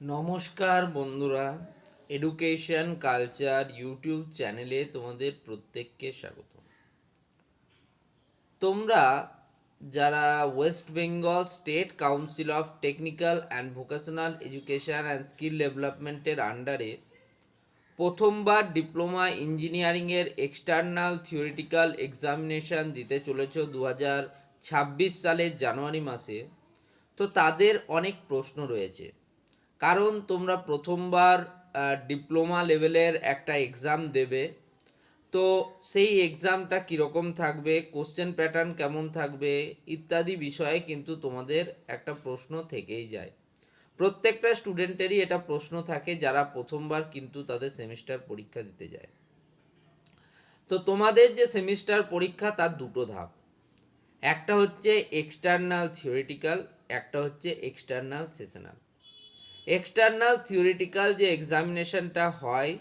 নমস্কার বন্ধুরা education culture YouTube চ্যানেলে তোমাদের প্রত্যেককে স্বাগত। তোমরা যারা West Bengal State Council of Technical and Vocational Education and Skill ডেভেলপমেন্টের আন্ডারে প্রথমবার ডিপ্লোমা ইঞ্জিনিয়ারিংয়ের এক্সটার্নাল থিওরিটিক্যাল এক্সামিনেশন দিতে চলেছ দু হাজার ছাব্বিশ সালের জানুয়ারি মাসে। তো তাদের অনেক প্রশ্ন রয়েছে। কারণ তোমরা প্রথমবার ডিপ্লোমা লেভেলের একটা এক্সাম দেবে। তো সেই এক্সামটা কীরকম থাকবে কোশ্চেন প্যাটার্ন কেমন থাকবে, ইত্যাদি বিষয়ে কিন্তু তোমাদের একটা প্রশ্ন থেকেই যায়। প্রত্যেকটা স্টুডেন্টেরই এটা প্রশ্ন থাকে, যারা প্রথমবার কিন্তু তাদের সেমিস্টার পরীক্ষা দিতে যায়। তো তোমাদের যে সেমিস্টার পরীক্ষা, তার দুটো ধাপ। একটা হচ্ছে এক্সটার্নাল থিওরিটিক্যাল একটা হচ্ছে এক্সটার্নাল সেশনাল এক্সটার্নাল থিওরিটিক্যাল যে এক্সামিনেশনটা হয়,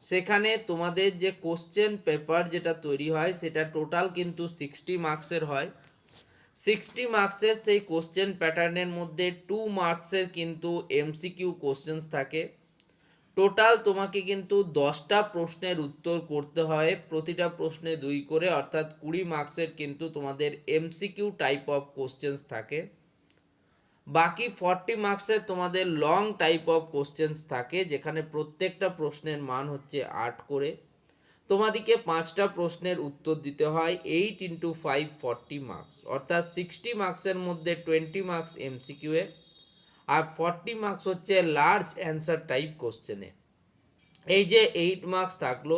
সেখানে তোমাদের যে কোশ্চেন পেপার যেটা তৈরি হয়, সেটা টোটাল কিন্তু সিক্সটি মার্কসের হয়। সিক্সটি মার্কসের সেই কোশ্চেন প্যাটার্নের মধ্যে টু মার্কসের কিন্তু এমসিকিউ কোশ্চেন্স থাকে। টোটাল তোমাকে কিন্তু দশটা প্রশ্নের উত্তর করতে হয়, প্রতিটা প্রশ্নে দুই করে, অর্থাৎ কুড়ি মার্কসের কিন্তু তোমাদের এমসিকিউ টাইপ অফ কোশ্চেন্স থাকে। বাকি ফর্টি মার্কসের তোমাদের লং টাইপ অফ কোশ্চেন্স থাকে, যেখানে প্রত্যেকটা প্রশ্নের মান হচ্ছে আট করে। তোমাদিকে পাঁচটা প্রশ্নের উত্তর দিতে হয় eight into five forty marks অর্থাৎ সিক্সটি মার্কসের মধ্যে টোয়েন্টি মার্কস এমসিকিউয়ে আর ফর্টি মার্কস হচ্ছে লার্জ অ্যান্সার টাইপ কোশ্চেনে এই যে এইট মার্কস থাকল,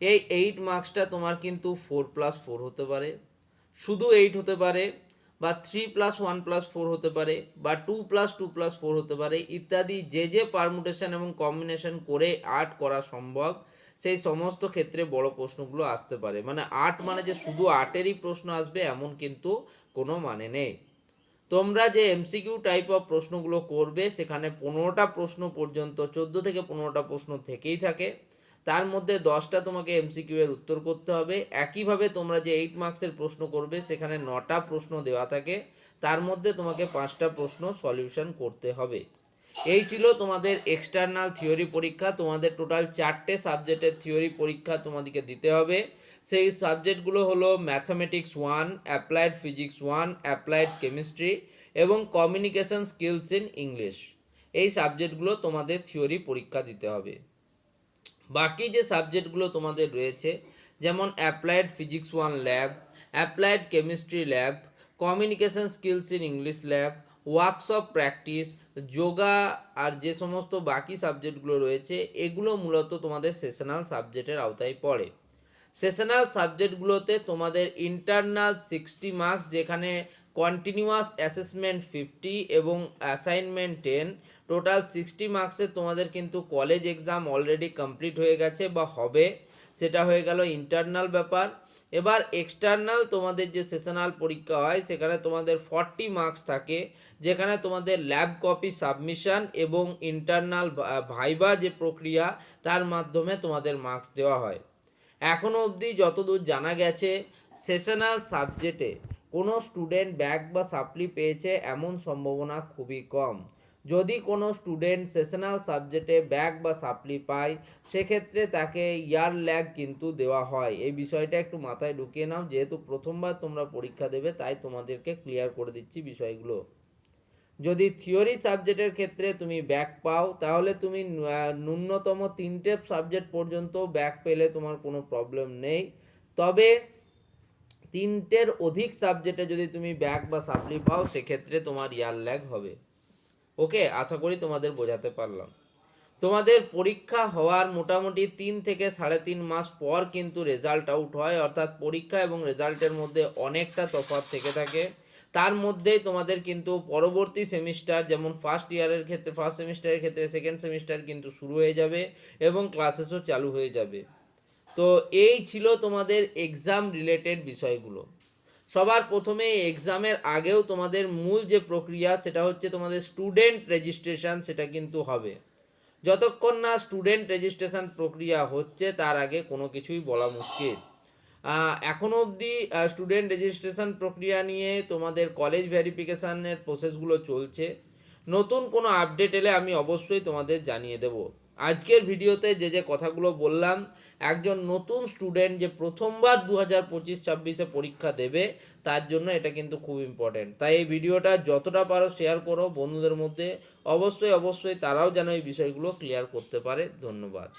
এই এইট মার্কসটা তোমার কিন্তু ফোর প্লাস ফোর হতে পারে। শুধু এইট হতে পারে বা three plus one plus four হতে পারে বা two plus two plus four হতে পারে ইত্যাদি যে যে পারমুটেশন এবং কম্বিনেশন করে আর্ট করা সম্ভব, সেই সমস্ত ক্ষেত্রে বড় প্রশ্নগুলো আসতে পারে। মানে আর্ট মানে যে শুধু আর্টেরই প্রশ্ন আসবে, এমন কিন্তু কোনো মানে নেই। তোমরা যে এমসিকিউ টাইপ অফ প্রশ্নগুলো করবে, সেখানে পনেরোটা প্রশ্ন পর্যন্ত, চোদ্দ থেকে পনেরোটা প্রশ্ন থেকেই থাকে। তার মধ্যে দশটা তোমাকে এমসিকিউ এর উত্তর করতে হবে। একইভাবে তোমরা যে এইট মার্কসের প্রশ্ন করবে, সেখানে নটা প্রশ্ন দেওয়া থাকে। তার মধ্যে তোমাকে পাঁচটা প্রশ্ন সলিউশন করতে হবে। এই ছিল তোমাদের এক্সটার্নাল থিওরি পরীক্ষা। তোমাদের টোটাল চারটে সাবজেক্টের থিওরি পরীক্ষা তোমাদেরকে দিতে হবে। সেই সাবজেক্টগুলো হলো mathematics one applied physics one applied chemistry এবং কমিউনিকেশন স্কিলস ইন ইংলিশ এই সাবজেক্টগুলো তোমাদের থিওরি পরীক্ষা দিতে হবে। বাকি যে সাবজেক্টগুলো তোমাদের রয়েছে, যেমন applied physics one lab applied chemistry lab communication skills in English lab workshop practice yoga আর যে সমস্ত বাকি সাবজেক্টগুলো রয়েছে, এগুলো মূলত তোমাদের সেশনাল সাবজেক্টের আওতায় পড়ে। সেশনাল সাবজেক্টগুলোতে তোমাদের ইন্টারনাল সিক্সটি মার্কস যেখানে কন্টিনিউয়াস অ্যাসেসমেন্ট ফিফটি এবং অ্যাসাইনমেন্ট টেন টোটাল সিক্সটি মার্কসের তোমাদের কিন্তু কলেজ এক্সাম অলরেডি কমপ্লিট হয়ে গেছে বা হবে। সেটা হয়ে গেল ইন্টারনাল ব্যাপার। এবার এক্সটার্নাল তোমাদের যে সেশনাল পরীক্ষা হয়, সেখানে তোমাদের ফর্টি মার্কস থাকে, যেখানে তোমাদের ল্যাব কপি সাবমিশন এবং ইন্টারনাল ভাইবা যে প্রক্রিয়া, তার মাধ্যমে তোমাদের মার্কস দেওয়া হয়। এখনও অবধি যতদূর জানা গেছে সেশনাল সাবজেক্টে কোনো স্টুডেন্ট ব্যাক বা সাপ্লি পেয়েছে এমন সম্ভাবনা খুবই কম। যদি কোনো স্টুডেন্ট সেশনাল সাবজেক্টে ব্যাক বা সাপ্লি পায়, সেক্ষেত্রে তাকে ইয়ার ল্যাগ কিন্তু দেওয়া হয়। এই বিষয়টা একটু মাথায় ঢুকিয়ে নাও, যেহেতু প্রথমবার তোমরা পরীক্ষা দেবে, তাই তোমাদেরকে ক্লিয়ার করে দিচ্ছি বিষয়গুলো। যদি থিওরি সাবজেক্টের ক্ষেত্রে তুমি ব্যাক পাও, তাহলে তুমি ন্যূনতম তিনটে সাবজেক্ট পর্যন্ত ব্যাক পেলে তোমার কোনো প্রবলেম নেই। তবে তিনটের অধিক সাবজেক্টে যদি তুমি ব্যাক বা সাপ্লি পাও, সেক্ষেত্রে তোমার ইয়ার ল্যাগ হবে। ওকে আশা করি তোমাদের বোঝাতে পারলাম। তোমাদের পরীক্ষা হওয়ার মোটামুটি তিন থেকে সাড়ে তিন মাস পর কিন্তু রেজাল্ট আউট হয়। অর্থাৎ পরীক্ষা এবং রেজাল্টের মধ্যে অনেকটা তফাৎ থেকে থাকে। তার মধ্যেই তোমাদের কিন্তু পরবর্তী সেমিস্টার যেমন ফার্স্ট ইয়ারের ক্ষেত্রে ফার্স্ট সেমিস্টারের ক্ষেত্রে সেকেন্ড সেমিস্টার কিন্তু শুরু হয়ে যাবে এবং ক্লাসেসও চালু হয়ে যাবে। তো এই ছিল তোমাদের এক্সাম রিলেটেড বিষয়গুলো। সবার প্রথমে এক্সামের আগেও তোমাদের মূল যে প্রক্রিয়া সেটা হচ্ছে তোমাদের স্টুডেন্ট রেজিস্ট্রেশন সেটা কিন্তু হবে। যতক্ষণ না স্টুডেন্ট রেজিস্ট্রেশন প্রক্রিয়া হচ্ছে তার আগে কোনো কিছুই বলা মুশকিল। আহ, এখনও অবধি স্টুডেন্ট রেজিস্ট্রেশন প্রক্রিয়া নিয়ে তোমাদের কলেজ ভেরিফিকেশানের প্রসেসগুলো চলছে। নতুন কোনো আপডেট এলে আমি অবশ্যই তোমাদের জানিয়ে দেব। আজকের ভিডিওতে যে যে কথাগুলো বললাম, একজন নতুন স্টুডেন্ট যে প্রথমবার দু হাজার পঁচিশ ছাব্বিশে পরীক্ষা দেবে, তার জন্য এটা কিন্তু খুব ইম্পর্টেন্ট তাই এই ভিডিওটা যতটা পারো শেয়ার করো বন্ধুদের মধ্যে। অবশ্যই অবশ্যই তারাও যেন এই বিষয়গুলো ক্লিয়ার করতে পারে। ধন্যবাদ।